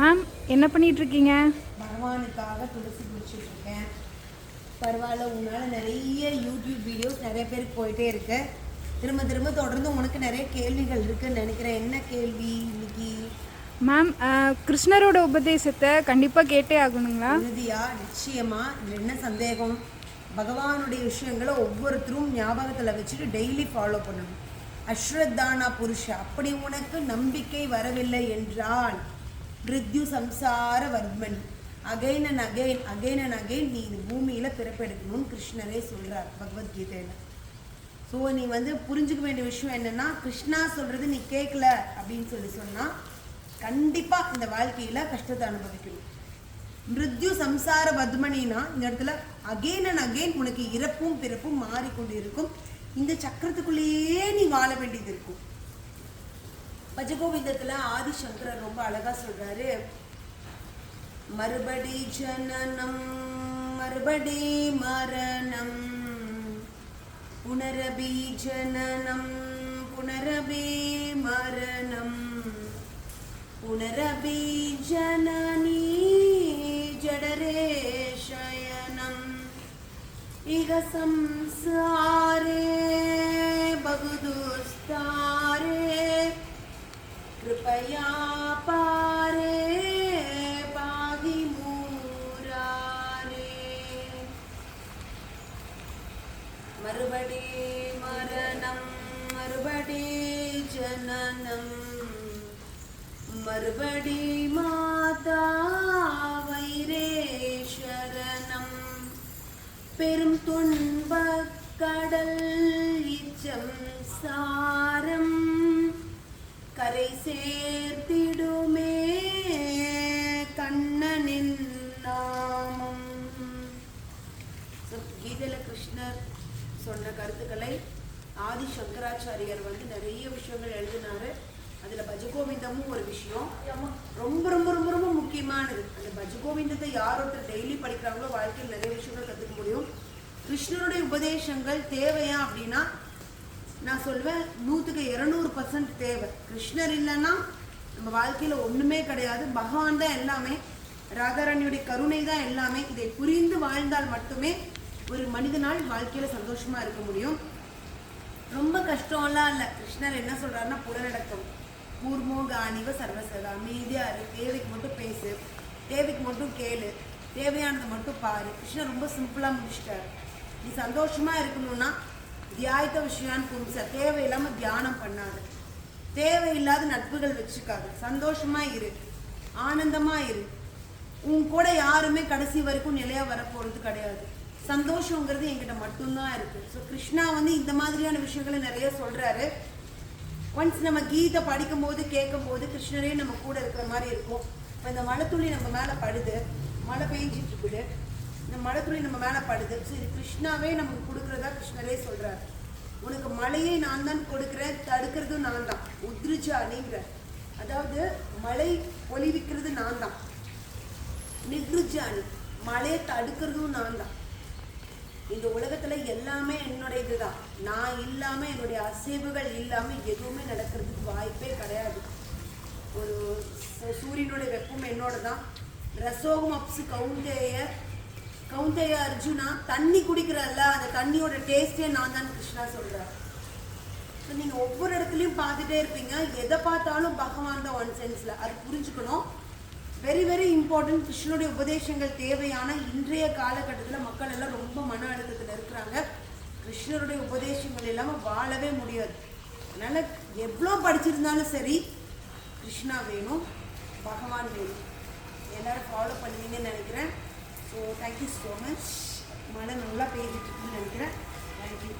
Ma'am என்ன பண்ணிட்டு இருக்கீங்க பகவானுக்காக துளசி குடிச்சிட்டு இருக்கேன் பரவாயில்ல உன்னால் நிறைய யூடியூப் வீடியோஸ் நிறைய பேருக்கு போயிட்டே இருக்கு. திரும்ப திரும்ப தொடர்ந்து உனக்கு நிறைய கேள்விகள் இருக்குன்னு நினைக்கிறேன். என்ன கேள்வி இன்னைக்கு? மேம் கிருஷ்ணரோட உபதேசத்தை கண்டிப்பாக கேட்டே ஆகணுங்களா? உறுதியா? நிச்சயமா. இதுல என்ன சந்தேகம்? பகவானுடைய விஷயங்களை ஒவ்வொருத்தரும் ஞாபகத்தில் வச்சுட்டு டெய்லி ஃபாலோ பண்ணணும். அஸ்ரத்தானா புருஷ அப்படி உனக்கு நம்பிக்கை வரவில்லை என்றால் மிருத்யு சம்சார Varman. Again and again again and again நீ இந்த பூமியில் பிறப்பெடுக்கணும்னு கிருஷ்ணரே சொல்கிறார் பகவத்கீதையில். ஸோ நீ வந்து புரிஞ்சுக்க வேண்டிய விஷயம் என்னன்னா கிருஷ்ணா சொல்கிறது நீ கேட்கல அப்படின்னு சொல்லி சொன்னால் கண்டிப்பாக இந்த வாழ்க்கையில் கஷ்டத்தை அனுபவிக்கணும். மிருத்யு சம்சார பத்மனினா இந்த இடத்துல அகெயின் அண்ட் அகெயின் உனக்கு இறப்பும் பிறப்பும் மாறிக்கொண்டு இருக்கும் இந்த சக்கரத்துக்குள்ளேயே நீ வாழ வேண்டியது இருக்கும். பஜகோவிந்தத்துல ஆதிசங்கரர் ரொம்ப அழகா சொல்றாரு மறுபடி ஜனனம் மறுபடி மரணம் புனரபி ஜனனம் புனரபி மரணம் புனரபி ஜனனி ஜடரே शयनम् इह संसारे बहुदुस्तारे कृपया पारे पाहि मूरारे। मरुबडे मरणं मरुबडे जननं मरुबडे माता वैरे शरणं। पेरुं तुण्बकडल् इच्छं सा கரை சேர்த்திடுமே கண்ணனின் நாமம். So, கிருஷ்ணர் சொன்ன கருத்துக்களை ஆதி சங்கராச்சாரியர் வந்து நிறைய விஷயங்கள் எழுதினாரு. அதுல பஜகோவிந்தமும் ஒரு விஷயம். ரொம்ப ரொம்ப ரொம்ப ரொம்ப முக்கியமானது. அந்த பஜகோவிந்தத்தை யார் ஒருத்தர் டெய்லி படிக்கிறாங்களோ வாழ்க்கையில் நிறைய விஷயங்கள் கற்றுக்க முடியும். கிருஷ்ணனுடைய உபதேசங்கள் தேவையா அப்படின்னா நான் சொல்வேன் நூற்றுக்கு இரநூறு பர்சன்ட் தேவை. கிருஷ்ணர் இல்லைன்னா நம்ம வாழ்க்கையில் ஒன்றுமே கிடையாது. பகவான் தான் எல்லாமே. ராதாராணியுடைய கருணை தான் எல்லாமே. இதை புரிந்து வாழ்ந்தால் மட்டுமே ஒரு மனிதனால் வாழ்க்கையில் சந்தோஷமாக இருக்க முடியும். ரொம்ப கஷ்டம்லாம் இல்லை. கிருஷ்ணர் என்ன சொல்கிறாருன்னா புலநடக்கம் கூர்மோக கூர்மோகானிவ சர்வசதா. அமைதியா இரு தேவைக்கு மட்டும் பேசு. தேவைக்கு மட்டும் கேளு. தேவையானதை மட்டும் பாரு. கிருஷ்ணர் ரொம்ப சிம்பிளாக முடிச்சிட்டாரு. நீ சந்தோஷமாக இருக்கணும்னா தியாயத்த விஷயான் புதுசாக தேவையில்லாமல் தியானம் பண்ணாது. தேவையில்லாத நட்புகள் வச்சுக்காது. சந்தோஷமா இரு. ஆனந்தமா இரு. உன் கூட யாருமே கடைசி வரைக்கும் நிலையாக வரப்போகிறது கிடையாது. சந்தோஷங்கிறது என்கிட்ட மட்டும்தான் இருக்கு. ஸோ கிருஷ்ணா வந்து இந்த மாதிரியான விஷயங்களை நிறைய சொல்றாரு. ஒன்ஸ் நம்ம கீதை படிக்கும்போது கேட்கும்போது கிருஷ்ணரே நம்ம கூட இருக்கிற மாதிரி இருக்கும். இப்போ இந்த துளி நம்ம மேலே படுது. மழை பெஞ்சிட்டு இருக்குது. இந்த மழைத்துளி நம்ம மேலே படுது. ஸோ இது கிருஷ்ணாவே நமக்கு கொடுக்குறதா கிருஷ்ணரே சொல்கிறார் உனக்கு மழையை நான் தான் கொடுக்குறேன் தடுக்கிறதும் நான் தான். உத்ரிச்சா நீங்கிற அதாவது மழை பொழிவிக்கிறது நான் தான். நிக்ருஜானி மழையை தடுக்கிறதும் நான் தான். இந்த உலகத்தில் எல்லாமே என்னுடையது தான் நான் இல்லாமல் என்னுடைய அசைவுகள் இல்லாமல் எதுவுமே நடக்கிறதுக்கு வாய்ப்பே கிடையாது. ஒரு சூரியனுடைய வெப்பம் என்னோட தான் ரசோகம் அப்சு கவுந்தேய கவுந்தேய அர்ஜுனா தண்ணி குடிக்கிறல்ல அந்த தண்ணியோட டேஸ்டே நான் தான் கிருஷ்ணா சொல்கிறேன் நீங்கள் ஒவ்வொரு இடத்துலையும் பார்த்துட்டே இருப்பீங்க. எதை பார்த்தாலும் பகவான் தான் ஒன் சென்ஸில் அது புரிஞ்சுக்கணும். வெரி வெரி இம்பார்ட்டன்ட் கிருஷ்ணனுடைய உபதேசங்கள் தேவையான இன்றைய காலகட்டத்தில் மக்கள் எல்லாம் ரொம்ப மன அழுத்தத்தில் இருக்கிறாங்க. கிருஷ்ணருடைய உபதேசங்கள் இல்லாமல் வாழவே முடியாது. அதனால் எவ்வளோ படிச்சிருந்தாலும் சரி கிருஷ்ணா வேணும் பகவான் வேணும். எல்லோரும் ஃபாலோ பண்ணுவீங்கன்னு நினைக்கிறேன். ஸோ தேங்க்யூ ஸோ மச் மழை நல்லா பெய்துட்டு இருக்குன்னு நினைக்கிறேன். தேங்க்யூ